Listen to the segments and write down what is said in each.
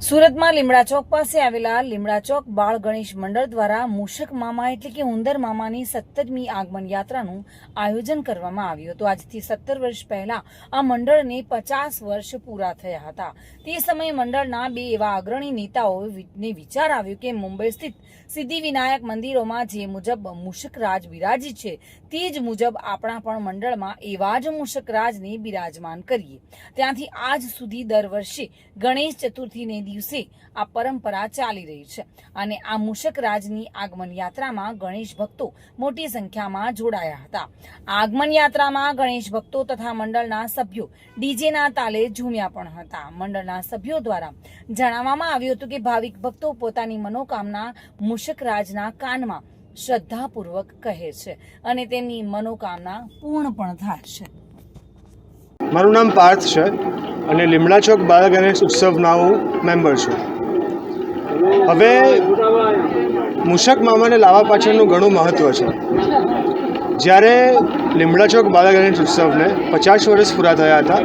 સુરતમાં લીમડા ચોક પાસે આવેલા લીમડા ચોક બાળ ગણેશ મંડળ દ્વારા મૂષક મામા એટલે કે ઉંદર મામાની સત્તરમી આગમન યાત્રાનું આયોજન કરવામાં આવ્યું હતું. આજથી સત્તર વર્ષ પહેલા આ મંડળને પચાસ વર્ષ પૂરા થયા હતા. તે સમયે મંડળના બે એવા અગ્રણી નેતાઓને વિચાર આવ્યો કે મુંબઈ સ્થિત સિદ્ધિ વિનાયક મંદિરોમાં જે મુજબ મૂષકરાજ બિરાજી છે, તે જ મુજબ આપણા પણ મંડળમાં એવા જ મૂષકરાજને બિરાજમાન કરીએ. ત્યાંથી આજ સુધી દર વર્ષે ગણેશ ચતુર્થીને દિવસે આ પરંપરા ચાલી રહી છે. અને આ મૂષકરાજની આગમન યાત્રામાં ગણેશ ભક્તો મોટી સંખ્યામાં જોડાયા હતા. આગમન યાત્રામાં ગણેશ ભક્તો તથા મંડળના સભ્યો ડીજેના તાલે ઝૂમ્યા પણ હતા. મંડળના સભ્યો દ્વારા જણાવવામાં આવ્યું હતું કે ભાવિક ભક્તો પોતાની મનોકામના મૂષકરાજના કાનમાં શ્રદ્ધાપૂર્વક કહે છે અને તેમની મનોકામના પૂર્ણ પણ થાય છે. મારું નામ પાર્થ છે. અને લીમડા ચોક બાળ ગણેશ ઉત્સવના હું મેમ્બર છું. હવે મૂષક મામાને લાવવા પાછળનું ઘણું મહત્ત્વ છે. જ્યારે લીમડા ચોક બાળ ગણેશ ઉત્સવને પચાસ વર્ષ પૂરા થયા હતા,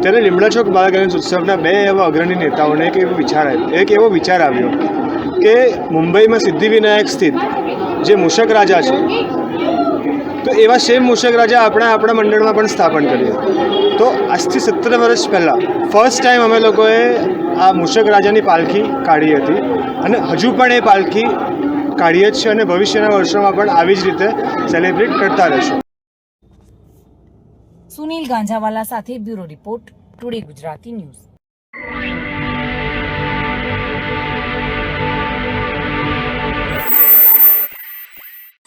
ત્યારે લીમડા ચોક બાળ ગણેશ ઉત્સવના બે એવા અગ્રણી નેતાઓને એક એવો વિચાર આવ્યો એક એવો વિચાર આવ્યો કે મુંબઈમાં સિદ્ધિવિનાયક સ્થિત જે મૂષક રાજા છે એવા સેમ મૂષક રાજા આપણે આપણા મંડળમાં પણ સ્થાપન કર્યું. તો આજથી સત્તર વર્ષ પહેલાં ફર્સ્ટ ટાઈમ અમે લોકોએ આ મૂષક રાજાની પાલખી કાઢી હતી. અને હજુ પણ એ પાલખી કાઢીએ જ છે અને ભવિષ્યના વર્ષોમાં પણ આવી જ રીતે સેલિબ્રેટ કરતા રહીશું. સુનિલ ગાંજાવાલા સાથે bureau report today Gujarati news.